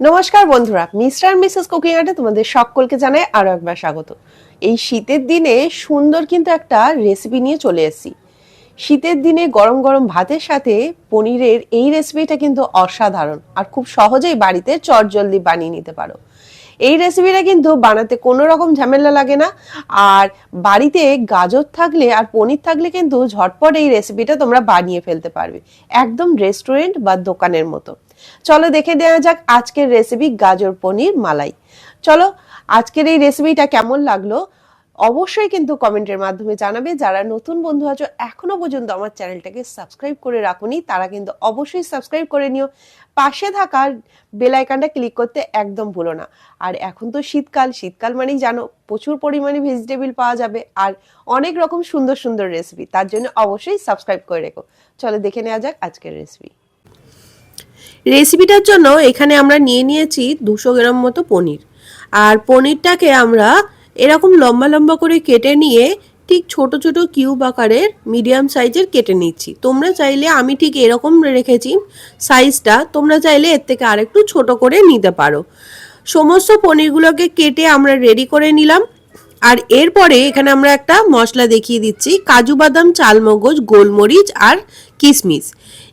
নমস্কার বন্ধুরা, mister Mrs cooking আর্টে তোমাদের সকলকে জানাই আরও একবার স্বাগত। এই শীতের দিনে সুন্দর কিন্তু একটা রেসিপি নিয়ে চলে এসেছি। শীতের দিনে গরম গরম ভাতের সাথে পনিরের এই রেসিপিটা কিন্তু অসাধারণ, আর খুব সহজেই বাড়িতে চটজলদি বানিয়ে নিতে পারো। এই রেসিপিটা কিন্তু বানাতে কোনো রকম ঝামেলা লাগে না, আর বাড়িতে গাজর থাকলে আর পনির থাকলে কিন্তু ঝটপট এই রেসিপিটা তোমরা বানিয়ে ফেলতে পারবে, একদম রেস্টুরেন্ট বা দোকানের মতো। চলো দেখে দেওয়া যাক আজকের রেসিপি গাজর পনির মালাই। চলো, আজকের এই রেসিপিটা কেমন লাগল? অবশ্যই কিন্তু কমেন্টের মাধ্যমে জানাবে। যারা নতুন বন্ধু আছো, এখনও পর্যন্ত আমার চ্যানেলটাকে সাবস্ক্রাইব করে রাখুনি, তারা কিন্তু অবশ্যই সাবস্ক্রাইব করে নিও। পাশে থাকা বেল আইকনটা ক্লিক করতে একদম ভুলো না। আর এখন তো শীতকাল শীতকাল মানেই জানো, প্রচুর পরিমাণে ভেজিটেবল পাওয়া যাবে আর অনেক রকম সুন্দর সুন্দর রেসিপি তার জন্য অবশ্যই সাবস্ক্রাইব করে রেখো। চলো দেখে নেওয়া যাক আজকের রেসিপি রেসিপিটার জন্য এখানে আমরা নিয়ে নিয়েছি দুশো গ্রাম মতো পনির। আর পনিরটাকে আমরা এরকম লম্বা লম্বা করে কেটে নিয়ে ঠিক ছোট ছোট কিউব আকারের মিডিয়াম সাইজের কেটে নিচ্ছি। তোমরা চাইলে আমি ঠিক এরকম রেখেছি সাইজটা, তোমরা চাইলে এর থেকে আরেকটু ছোট করে নিতে পারো। সমস্ত পনিরগুলোকে কেটে আমরা রেডি করে নিলাম। আর এরপরে এখানে আমরা একটা মশলা দেখিয়ে দিচ্ছি, কাজু বাদাম, চালমগজ, গোলমরিচ আর কিশমিশ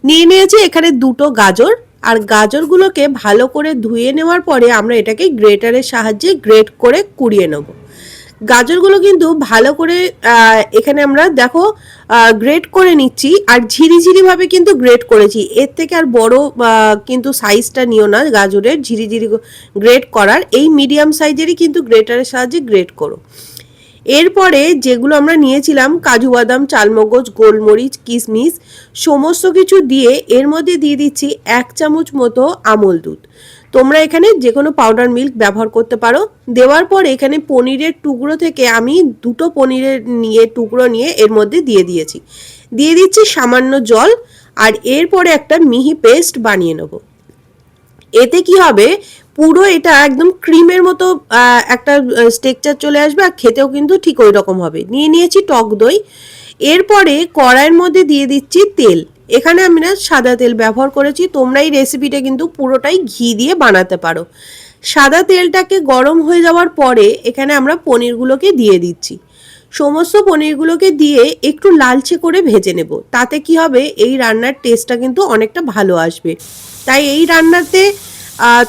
নিয়ে নিয়েছি এখানে দুটো গাজর, আর গাজরগুলোকে ভালো করে ধুয়ে নেওয়ার পরে আমরা এটাকে গ্রেটারের সাহায্যে গ্রেট করে কুড়িয়ে নেব। গাজরগুলো কিন্তু ভালো করে এখানে আমরা দেখো গ্রেট করে নিচ্ছি আর ঝিরিঝিরি ভাবে কিন্তু গ্রেট করেছি। এর থেকে আর বড় কিন্তু সাইজটা নিও না গাজরের, ঝিরিঝিরি গ্রেট করার। এই মিডিয়াম সাইজেরই কিন্তু গ্রেটারের সাহায্যে গ্রেট করো। এরপরে যেগুলো আমরা নিয়েছিলাম, কাজু বাদাম, চালমগজ, গোলমরিচ, কিশমিশ, সমস্ত কিছু দিয়ে এর মধ্যে দিয়ে দিচ্ছি এক চামচ মতো আমল দুধ। তোমরা এখানে যে কোনো পাউডার মিল্ক ব্যবহার করতে পারো। দেওয়ার পর এখানে পনিরের টুকরো থেকে আমি দুটো পনিরের নিয়ে, টুকরো নিয়ে এর মধ্যে দিয়ে দিয়েছি। দিয়ে দিচ্ছি সামান্য জল আর এরপরে একটা মিহি পেস্ট বানিয়ে নেব। এতে কি হবে? পুরো এটা একদম ক্রিমের মতো একটা স্টেকচার চলে আসবে আর খেতেও কিন্তু ঠিক ওই রকম হবে। নিয়ে নিয়েছি টক দই। এরপরে কড়াইয়ের মধ্যে দিয়ে দিচ্ছি তেল। এখানে আমি না সাদা তেল ব্যবহার করেছি তোমরা এই রেসিপিটা কিন্তু পুরোটাই ঘি দিয়ে বানাতে পারো। সাদা তেলটাকে গরম হয়ে যাওয়ার পরে এখানে আমরা পনিরগুলোকে দিয়ে দিচ্ছি। সমস্ত পনিরগুলোকে দিয়ে একটু লালচে করে ভেজে নেব, তাতে কি হবে, এই রান্নার টেস্টটা কিন্তু অনেকটা ভালো আসবে। তাই এই রান্নাতে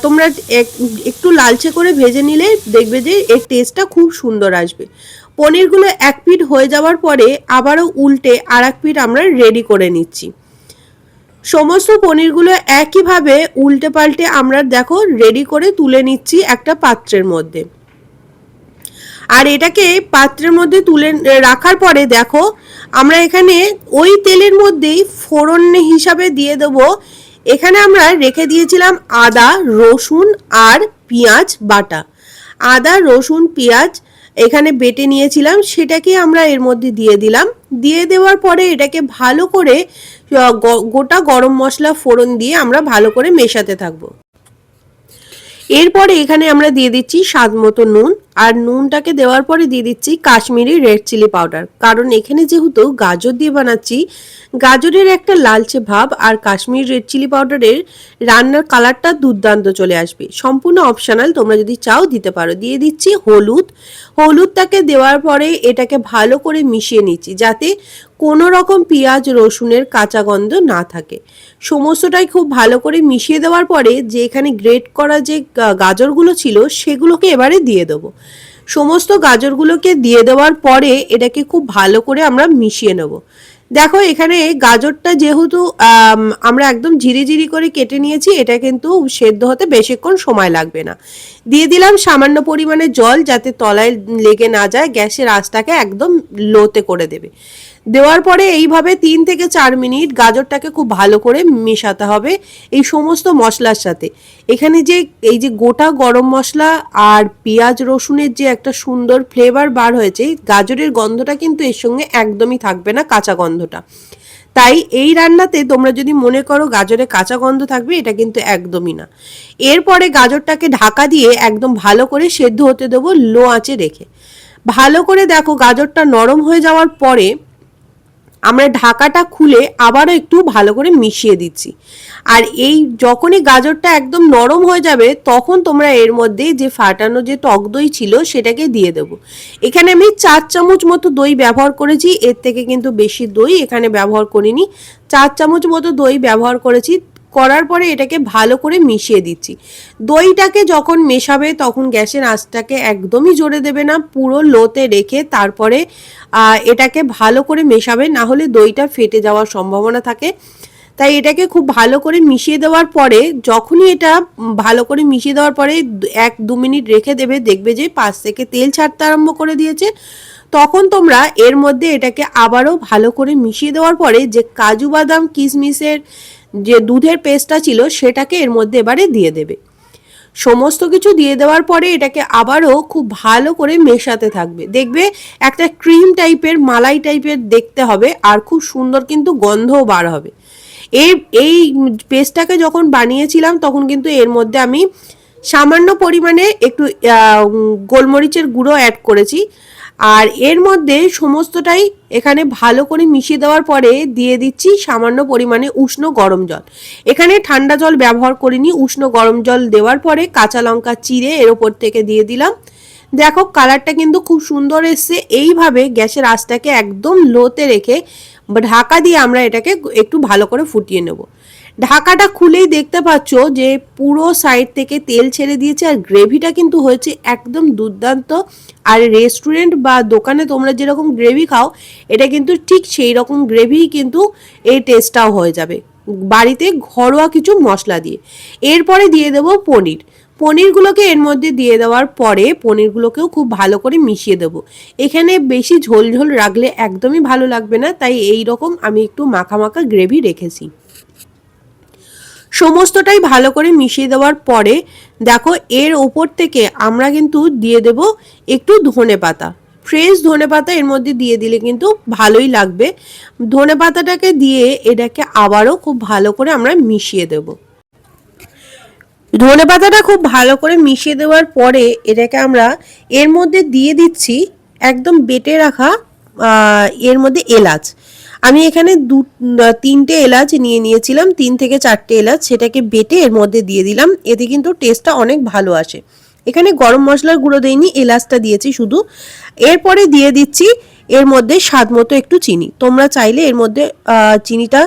তোমরা এক- একটু লালচে করে ভেজে নিলে দেখবে যে এর টেস্টটা খুব সুন্দর আসবে। পনিরগুলো এক পিঠ হয়ে যাওয়ার পরে আবারও উল্টে আর এক পিঠ আমরা রেডি করে নিচ্ছি। সমস্ত পনিরগুলো একইভাবে উল্টে পাল্টে আমরা দেখো রেডি করে তুলে নিচ্ছি একটা পাত্রের মধ্যে। আর এটাকে পাত্রের মধ্যে তুলে রাখার পরে দেখো আমরা এখানে ওই তেলের মধ্যেই ফোড়ন হিসাবে দিয়ে দেবো। এখানে আমরা রেখে দিয়েছিলাম আদা, রসুন আর পেঁয়াজ বাটা। আদা, রসুন, পেঁয়াজ এখানে বেটে নিয়েছিলাম, সেটাকে আমরা এর মধ্যে দিয়ে দিলাম। দিয়ে দেওয়ার পরে এটাকে ভালো করে গোটা গরম মশলা ফোড়ন দিয়ে আমরা ভালো করে মেশাতে থাকব। এরপরে এখানে আমরা দিয়ে দিচ্ছি স্বাদ মতো নুন, আর নুনটাকে দেওয়ার পরে দিয়ে দিচ্ছি কাশ্মীরি রেড চিলি পাউডার। কারণ এখানে যেহেতু গাজর দিয়ে বানাচ্ছি, গাজরের একটা লালচে ভাব আর কাশ্মীরি রেড চিলি পাউডারের রান্নার কালারটা দুর্দান্ত চলে আসবে। সম্পূর্ণ অপশনাল, তোমরা যদি চাও দিতে পারো। দিয়ে দিচ্ছি হলুদ। হলুদটাকে দেওয়ার পরে এটাকে ভালো করে মিশিয়ে নিচ্ছি, যাতে কোনো রকম পেঁয়াজ, রসুনের কাঁচা গন্ধ না থাকে। সমস্তটাই খুব ভালো করে মিশিয়ে দেওয়ার পরে যে এখানে গ্রেট করা যে গাজরগুলো ছিল, সেগুলোকে এবারে দিয়ে দেবো। সমস্ত গাজরগুলোকে দিয়ে দেওয়ার পরে এটাকে খুব ভালো করে আমরা মিশিয়ে নেব। দেখো এখানে গাজরটা যেহেতু আমরা একদম ঝিরিঝিরি করে কেটে নিয়েছি, এটা কিন্তু সেদ্ধ হতে বেশিক্ষণ সময় লাগবে না। দিয়ে দিলাম সামান্য পরিমাণে জল যাতে তলায় লেগে না যায়, গ্যাসের আঁচটাকে একদম লোতে করে দেবে। দেওয়ার পরে এইভাবে তিন থেকে চার মিনিট গাজরটাকে খুব ভালো করে মেশাতে হবে এই সমস্ত মশলার সাথে। এখানে যে, এই যে গোটা গরম মশলা আর পেঁয়াজ রসুনের যে একটা সুন্দর ফ্লেভার বার হয়েছে, গাজরের গন্ধটা কিন্তু এর সঙ্গে একদমই থাকবে না কাঁচা গন্ধটা। তাই এই রান্নাতে তোমরা যদি মনে করো গাজরে কাঁচা গন্ধ থাকবে, এটা কিন্তু একদমই না। এরপরে গাজরটাকে ঢাকা দিয়ে একদম ভালো করে সেদ্ধ হতে দেবো লো আঁচে রেখে। ভালো করে দেখো গাজরটা নরম হয়ে যাওয়ার পরে আমরা ঢাকাটা খুলে আবারও একটু ভালো করে মিশিয়ে দিচ্ছি। আর এই যখনই গাজরটা একদম নরম হয়ে যাবে, তখন তোমরা এর মধ্যে যে ফাটানো যে টক দই ছিল সেটাকে দিয়ে দেব। এখানে আমি চার চামচ মতো দই ব্যবহার করেছি, এর থেকে কিন্তু বেশি দই এখানে ব্যবহার করিনি। চার চামচ মতো দই ব্যবহার করেছি করার পরে এটাকে ভালো করে মিশিয়ে দিচ্ছি। দইটাকে যখন মেশাবে তখন গ্যাসের আঁচটাকে একদমই জোরে দেবে না, পুরো লোতে রেখে তারপরে এটাকে ভালো করে মেশাবে, না হলে দইটা ফেটে যাওয়ার সম্ভাবনা থাকে। তাই এটাকে খুব ভালো করে মিশিয়ে দেওয়ার পরে, যখনই এটা ভালো করে মিশিয়ে দেওয়ার পরে এক দু মিনিট রেখে দেবে, দেখবে যে পাশ থেকে তেল ছাড়তে আরম্ভ করে দিয়েছে। তখন তোমরা এর মধ্যে এটাকে আবারও ভালো করে মিশিয়ে দেওয়ার পরে যে কাজু বাদাম কিশমিশের যে দুধের পেস্টটা ছিল সেটাকে এর মধ্যে এবারে দিয়ে দেবে। সমস্ত কিছু দিয়ে দেওয়ার পরে এটাকে আবারও খুব ভালো করে মেশাতে থাকবে। দেখবে একটা ক্রিম টাইপের, মালাই টাইপের দেখতে হবে আর খুব সুন্দর কিন্তু গন্ধও বার হবে। এই এই পেস্টটাকে যখন বানিয়েছিলাম তখন কিন্তু এর মধ্যে আমি সামান্য পরিমাণে একটু গোলমরিচের গুঁড়ো অ্যাড করেছি। আর এর মধ্যে সমস্তটাই এখানে ভালো করে মিশিয়ে দেওয়ার পরে দিয়ে দিচ্ছি সামান্য পরিমাণে উষ্ণ গরম জল। এখানে ঠান্ডা জল ব্যবহার করিনি, উষ্ণ গরম জল দেওয়ার পরে কাঁচা লঙ্কা চিড়ে এর ওপর থেকে দিয়ে দিলাম। দেখো কালারটা কিন্তু খুব সুন্দর এসছে। এইভাবে গ্যাসের আঁচটাকে একদম লোতে রেখে ঢাকা দিয়ে আমরা এটাকে একটু ভালো করে ফুটিয়ে নেব। ঢাকাটা খুলেই দেখতে পাচ্ছ যে পুরো সাইড থেকে তেল ছেড়ে দিয়েছে আর গ্রেভিটা কিন্তু হয়েছে একদম দুর্দান্ত। আর রেস্টুরেন্ট বা দোকানে তোমরা যেরকম গ্রেভি খাও, এটা কিন্তু ঠিক সেই রকম গ্রেভি কিন্তু এই টেস্টটাও হয়ে যাবে। বাড়িতে ঘরোয়া কিছু মশলা দিয়ে। এরপরে দিয়ে দেবো পনির। পনিরগুলোকে এর মধ্যে দিয়ে দেওয়ার পরে পনিরগুলোকেও খুব ভালো করে মিশিয়ে দেবো। এখানে বেশি ঝোল ঝোল রাখলে একদমই ভালো লাগবে না, তাই এই রকম আমি একটু মাখা মাখা গ্রেভি রেখেছি। সমস্তটাই ভালো করে মিশিয়ে দেওয়ার পরে দেখো এর ওপর থেকে আমরা কিন্তু দিয়ে দেব একটু ধনে পাতা। ফ্রেশ ধনে পাতা এর মধ্যে দিয়ে দিলে কিন্তু ভালোই লাগবে। ধনে পাতাটাকে দিয়ে এটাকে আবারও খুব ভালো করে আমরা মিশিয়ে দেব। ধনে পাতাটা খুব ভালো করে মিশিয়ে দেওয়ার পরে এটাকে আমরা এর মধ্যে দিয়ে দিচ্ছি একদম বেটে রাখা এর মধ্যে এলাচ। আমি এখানে দু তিনটে এলাচ নিয়ে নিয়েছিলাম, তিন থেকে চারটে এলাচ সেটাকে বেটে এর মধ্যে দিয়ে দিলাম, এতে কিন্তু টেস্টটা অনেক ভালো আসে। এখানে গরম মশলার গুঁড়ো দিইনি, এলাচটা দিয়েছি শুধু। এরপরে দিয়ে দিচ্ছি এর মধ্যে স্বাদ মতো একটু চিনি। তোমরা চাইলে এর মধ্যে চিনিটা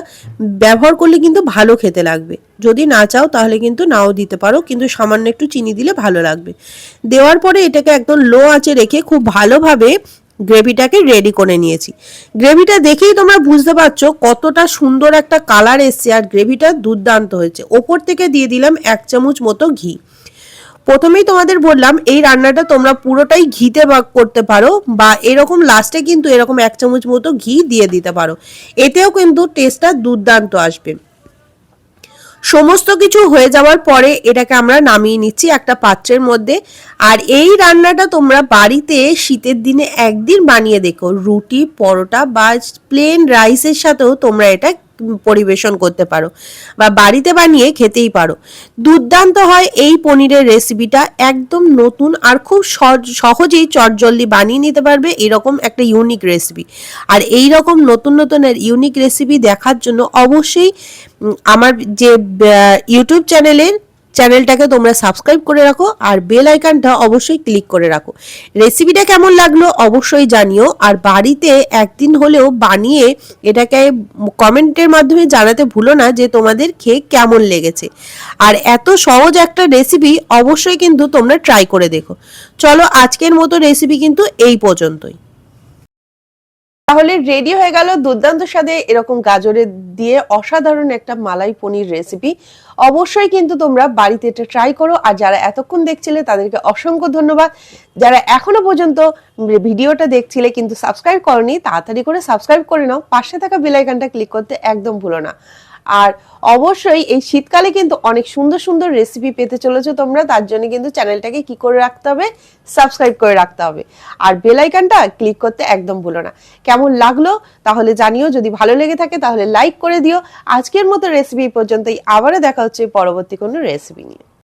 ব্যবহার করলে কিন্তু ভালো খেতে লাগবে। যদি না চাও তাহলে কিন্তু নাও দিতে পারো, কিন্তু সামান্য একটু চিনি দিলে ভালো লাগবে। দেওয়ার পরে এটাকে একদম লো আঁচে রেখে খুব ভালোভাবে গ্রেভিটাকে রেডি করে নিয়েছি। গ্রেভিটা দেখেই তোমরা বুঝতে পারছ কতটা সুন্দর একটা কালার এসছে, আর গ্রেভিটা দুর্দান্ত হয়েছে। ওপর থেকে দিয়ে দিলাম এক চামচ মতো ঘি। প্রথমেই তোমাদের বললাম, এই রান্নাটা তোমরা পুরোটাই ঘিতে ভাগ করতে পারো বা এরকম লাস্টে কিন্তু এরকম এক চামচ মতো ঘি দিয়ে দিতে পারো। এতেও কিন্তু টেস্টটা দুর্দান্ত আসবে। সমস্ত কিছু হয়ে যাওয়ার পরে এটাকে আমরা নামিয়ে নিচ্ছি একটা পাত্রের মধ্যে। আর এই রান্নাটা তোমরা বাড়িতে শীতের দিনে একদিন বানিয়ে দেখো। রুটি, পরোটা বা প্লেন রাইসের সাথেও তোমরা এটা পরিবেশন করতে পারো বা বাড়িতে বানিয়ে খেতেই পারো। দুর্দান্ত হয় এই পনিরের রেসিপিটা একদম নতুন আর খুব সহজেই চটজলদি বানিয়ে নিতে পারবে এরকম একটা ইউনিক রেসিপি আর এই রকম নতুন নতুনের ইউনিক রেসিপি দেখার জন্য অবশ্যই আমার যে ইউটিউব চ্যানেলের চ্যানেলটাকে তোমরা সাবস্ক্রাইব করে রাখো আর বেল আইকনটা অবশ্যই ক্লিক করে রাখো। রেসিপিটা কেমন লাগল অবশ্যই জানিও। আর বাড়িতে একদিন হলেও বানিয়ে এটাকে কমেন্টের মাধ্যমে জানাতে ভুলো না যে তোমাদের খেয়ে কেমন লেগেছে। আর এত সহজ একটা রেসিপি অবশ্যই কিন্তু তোমরা ট্রাই করে দেখো। চলো আজকের মতো রেসিপি কিন্তু এই পর্যন্তই। তাহলে রেডি হয়ে গেল দুর্দান্ত স্বাদে এরকম গাজরের দিয়ে অসাধারণ একটা মালাই পনির রেসিপি অবশ্যই কিন্তু তোমরা বাড়িতে এটা ট্রাই করো, আর যারা এতক্ষণ দেখছিলে তাদেরকে অসংখ্য ধন্যবাদ। যারা এখনও পর্যন্ত ভিডিওটা দেখছিলে কিন্তু সাবস্ক্রাইব করনি, তাড়াতাড়ি করে সাবস্ক্রাইব করে নাও। পাশে থাকা বেলাইকানটা ক্লিক করতে একদম ভুলো না। আর অবশ্যই এই শীতকালে কিন্তু অনেক সুন্দর সুন্দর রেসিপি পেতে চলেছো তোমরা, তার জন্য কিন্তু চ্যানেলটাকে কি করে রাখতে হবে? সাবস্ক্রাইব করে রাখতে হবে। আর বেল আইকনটা ক্লিক করতে একদম ভুলো না। কেমন লাগল তাহলে জানিও, যদি ভালো লেগে থাকে তাহলে লাইক করে দিও। আজকের মতো রেসিপি পর্যন্তই। আবারও দেখা হচ্ছে পরবর্তী কোনো রেসিপি নিয়ে।